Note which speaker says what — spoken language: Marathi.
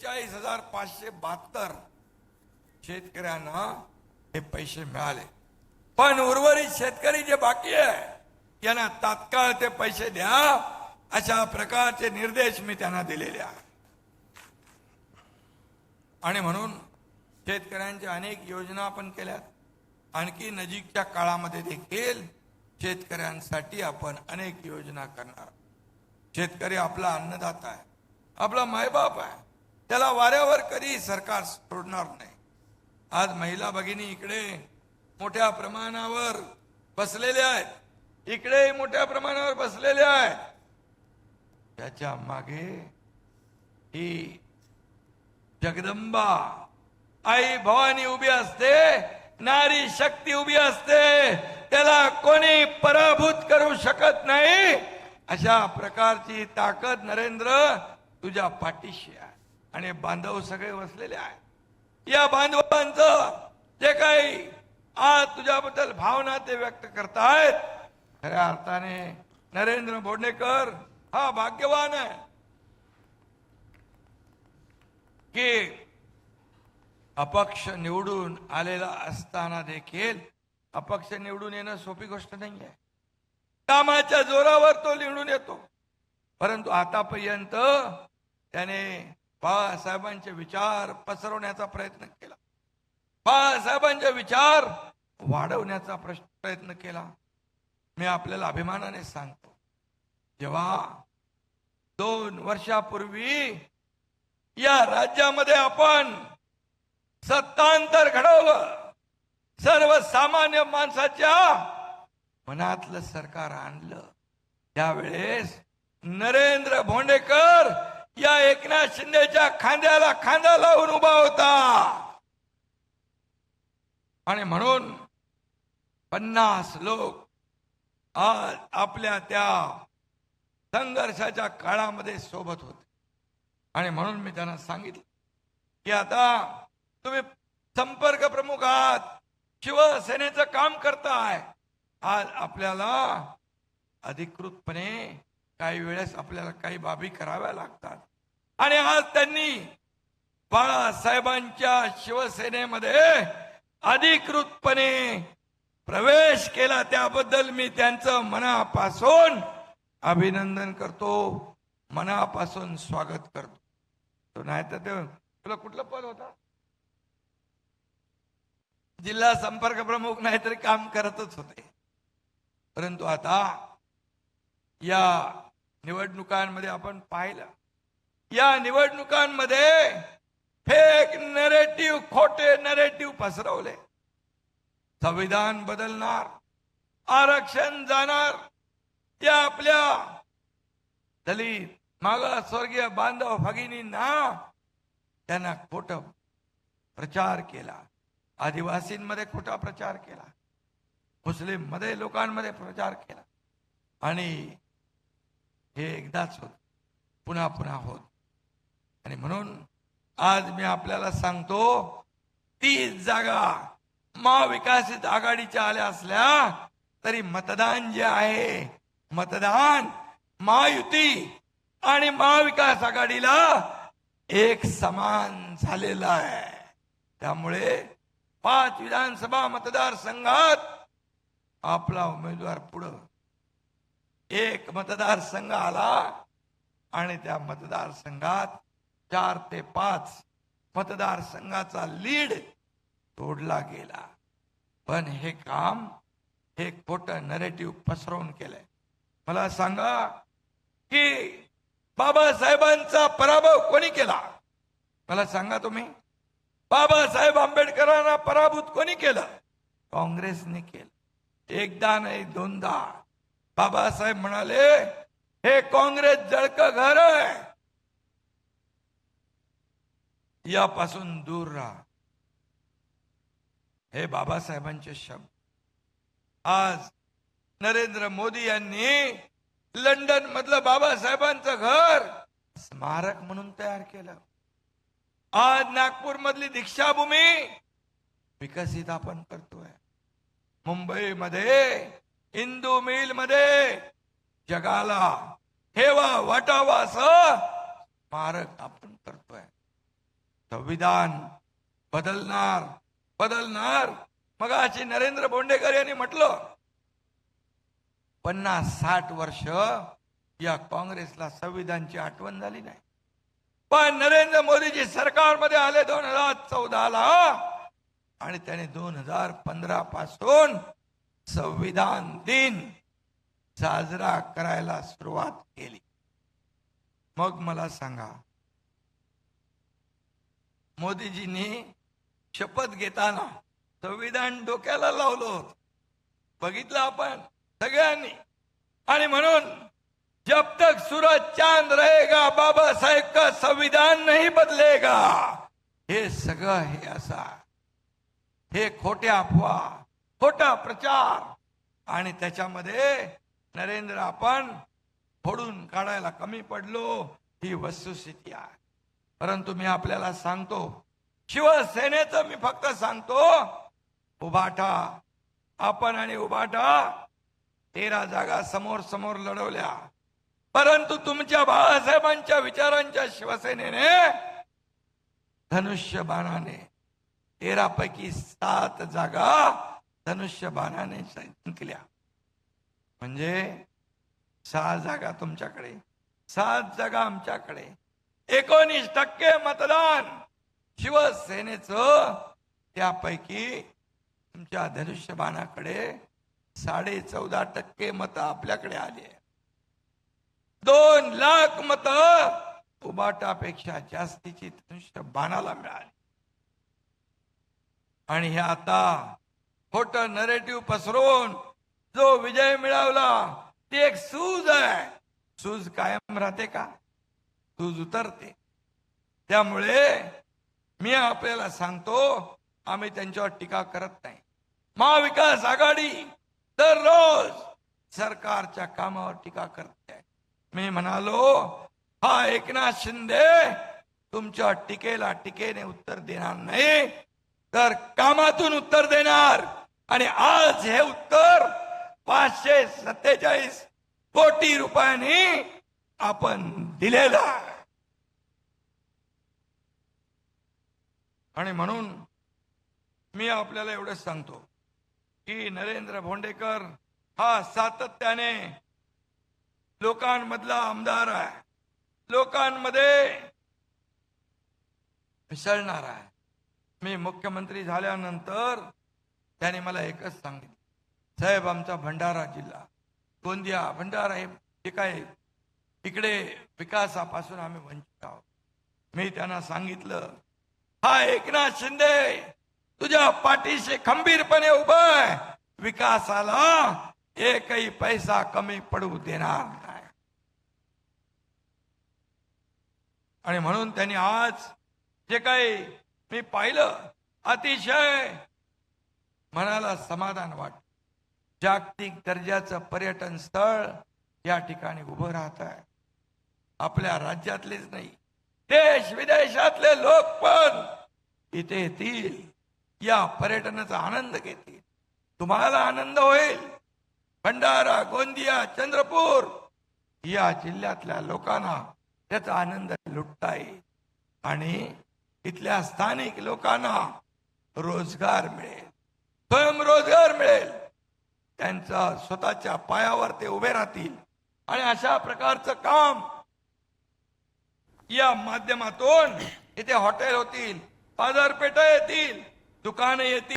Speaker 1: बेचाळीस हजार पाचशे बहात्तर शेतकऱ्यांना हे पैसे मिळाले. पण उर्वरित शेतकरी जे बाकी आहे यांना तात्काळ ते पैसे द्या अशा प्रकारचे निर्देश मी त्यांना दिलेले आणि म्हणून शेतकऱ्यांच्या अनेक योजना आपण केल्यात. आणखी नजीकच्या काळामध्ये देखील शेतकऱ्यांसाठी आपण अनेक योजना करणार शेतकरी आपला अन्नदाता आहे आपला मायबाप आहे. त्याला वाऱ्यावर कधी सरकार सोडणार नाही. आज महिला भगिनी इकडे मोठ्या प्रमाणावर बसलेल्या आहेत. इकडे मोठ्या प्रमाणावर बसलेल्या आहेत. त्याच्यामागे ही जगदंबा आई भवानी उभी असते नारी शक्ती उभी असते त्याला कोणी पराभूत करू शकत नाही. अशा प्रकारची ताकद नरेंद्र तुझ्या पाठीशी आहे. आणि बांधव सगळे वसलेले आहे या बांधवांचं जे काही आज तुझ्याबद्दल भावना ते व्यक्त करतायत खऱ्या अर्थाने नरेंद्र बोडणेकर हा भाग्यवान आहे की अपक्ष निवडून आलेला असताना देखील अपक्ष निवडून येणं सोपी गोष्ट नाही आहे कामाच्या जोरावर तो निवडून येतो. परंतु आतापर्यंत त्याने बाळासाहेबांचे विचार पसरवण्याचा प्रयत्न केला. बाळासाहेबांचे विचार वाढवण्याचा प्रश्न प्रयत्न केला. मी आपल्याला अभिमानाने सांगतो जेव्हा दोन वर्षापूर्वी या राज्यामध्ये आपण सत्तांतर घडवलं सर्वसामान्य माणसाच्या मनातलं सरकार आणलं त्यावेळेस नरेंद्र भोंडेकर या एकनाथ शिंदेच्या खांद्याला खांदा लावून उभा होता. आणि म्हणून पन्नास लोक आज आपल्या त्या संघर्षाच्या काळामध्ये सोबत होते. आणि म्हणून मी त्यांना सांगितलं की आता तुम्ही संपर्क प्रमुख आहात शिवसेनेचं काम करताय. आज आपल्याला अधिकृतपणे काही वेळेस आपल्याला काही बाबी कराव्या लागतात. आणि आज त्यांनी बाळासाहेबांच्या शिवसेनेमध्ये अधिकृतपणे प्रवेश केला. त्याबद्दल मी त्यांचं मनापासून अभिनंदन करतो. मनापासून स्वागत करतो. तो नाही तर ते तुला कुठलं पद होता? जिल्हा संपर्क प्रमुख नाहीतरी काम करतच होते. परंतु आता या निवडणुकांमध्ये आपण पाहिलं या निवडणुकांमध्ये फेक नरेटिव्ह खोटे नरेटिव्ह पसरवले. संविधान बदलणार आरक्षण जाणार या आपल्या दलित मागासवर्गीय बांधव भगिनींना त्यांना खोट प्रचार केला. आदिवासींमध्ये खोटा प्रचार केला. मुस्लिममध्ये लोकांमध्ये प्रचार केला. आणि हे एकदाच होत पुन्हा पुन्हा होत. आणि म्हणून आज मी आपल्याला सांगतो तीस जागा महाविकासित आघाडीच्या आल्या असल्या तरी मतदान जे आहे मतदान महायुती आणि महाविकास आघाडीला एक समान झालेलं आहे. त्यामुळे पाच विधानसभा मतदारसंघात आपला उमेदवार पुढं. एक मतदारसंघ आला आणि त्या मतदारसंघात चार ते पाच मतदारसंघाचा लीड तोडला गेला. पण हे काम हे खोट नरेटिव्ह पसरवून केलंय. मला सांगा की बाबासाहेबांचा पराभव कोणी केला? मला सांगा तुम्ही. बाबासाहेब आंबेडकरांना पराभूत कोणी केलं? काँग्रेसने केलं. एकदा नाही दोनदा. बाबासाहेब म्हणाले हे काँग्रेस जळक घर आहे. यापासून दूर राहा. हे बाबासाहेबांचे शब्द. आज नरेंद्र मोदी यांनी लंडन मधलं बाबासाहेबांचं घर स्मारक म्हणून तयार केलं. आज नागपूर मधली दीक्षाभूमी विकसित आपण करतोय. मुंबईमध्ये हिंदू मिलमध्ये जगाला हेवा वाटावा असं स्मारक आपण करतोय. संविधान बदलणार बदलणार. मग अशी नरेंद्र बोंडेकर यांनी म्हटलं पन्नास साठ वर्ष या काँग्रेसला संविधानची आठवण झाली नाही. पण नरेंद्र मोदीजी सरकारमध्ये आले दोन हजार चौदाला आणि त्याने दोन हजार पंधरा पासून संविधान दिन साजरा करायला सुरुवात केली. मग मला सांगा मोदीजींनी शपथ घेताना संविधान डोक्याला लावलं होतं. बघितलं आपण सगळ्यांनी. आणि म्हणून जब तक सूरज चांद रहेगा बाबासाहेब का संविधान नाही बदलेगा. हे सगळं हे असा हे खोट्या अफवा खोटा प्रचार. आणि त्याच्यामध्ये नरेंद्र आपण फोडून काढायला कमी पडलो ही वस्तुस्थिती आहे. परंतु मी आपल्याला सांगतो शिवसेनेचं मी फक्त सांगतो उभाटा आपण आणि उभाटा तेरा जागा समोर समोर लढवल्या. परंतु तुमच्या बाळासाहेबांच्या विचारांच्या शिवसेनेने धनुष्यबाणाने तेरा पैकी सात जागा धनुष्य बाणाने जिंकल्या. म्हणजे सहा जागा तुमच्याकडे सात जागा आमच्याकडे. एकोणीस टक्के मतदान शिवसेनेचं. त्यापैकी तुमच्या धनुष्यबाणाकडे साडे चौदा टक्के मत आपल्याकडे आले दोन लाख मत उबाटापेक्षा जास्तीची धनुष्य बाणाला मिळाली. आणि हे आता खोट नरेटिव्ह पसरवून जो विजय मिळवला ती एक सूज आहे. सूज कायम राहते का? सूज उतरते त्यामुळे मी आपल्याला सांगतो आम्ही त्यांच्यावर टीका करत नाही. महाविकास आघाडी दररोज सरकारच्या कामावर टीका करते मी म्हणालो हा एकनाथ शिंदे तुमच्या टीकेला टीकेने उत्तर देणार नाही. तर कामातून उत्तर देणार. आणि आज हे उत्तर पाचशे सत्तेचाळीस कोटी रुपयांनी आपण दिलेलं आणि म्हणून मी आपल्याला एवढंच सांगतो की नरेंद्र भोंडेकर हा सातत्याने लोकांमधला आमदार आहे. लोकांमध्ये मिसळणार आहे. मी मुख्यमंत्री झाल्यानंतर त्याने मला एकच सांगितलं. साहेब आमचा भंडारा जिल्हा गोंदिया भंडारा हे जे काय इकडे विकासापासून आम्ही वंचित आहोत. मी त्यांना सांगितलं हा एकनाथ शिंदे तुझ्या पाठीशी खंबीरपणे उभा आहे. विकासाला एकही पैसा कमी पडू देणार नाही. आणि म्हणून त्यांनी आज जे काही मी पाहिलं अतिशय मनाला समाधान वाट जागतिक दर्जाचं पर्यटन स्थळ या ठिकाणी उभं राहत आहे आपल्या राज्यातलेच नाही देश विदेशातले लोक पण इथे येतील या पर्यटनाचा आनंद घेतील. तुम्हाला आनंद होईल. भंडारा गोंदिया चंद्रपूर या जिल्ह्यातल्या लोकांना त्याचा आनंद लुटता येईल. आणि इथल्या स्थानिक लोकांना रोजगार मिळेल. स्वयंरोजगार मिळेल. त्यांचा स्वतःच्या पायावर ते उभे राहतील. आणि अशा प्रकारचं काम या माध्यमातून इथे हॉटेल होतील बाजारपेठा येतील दुकानं येतील.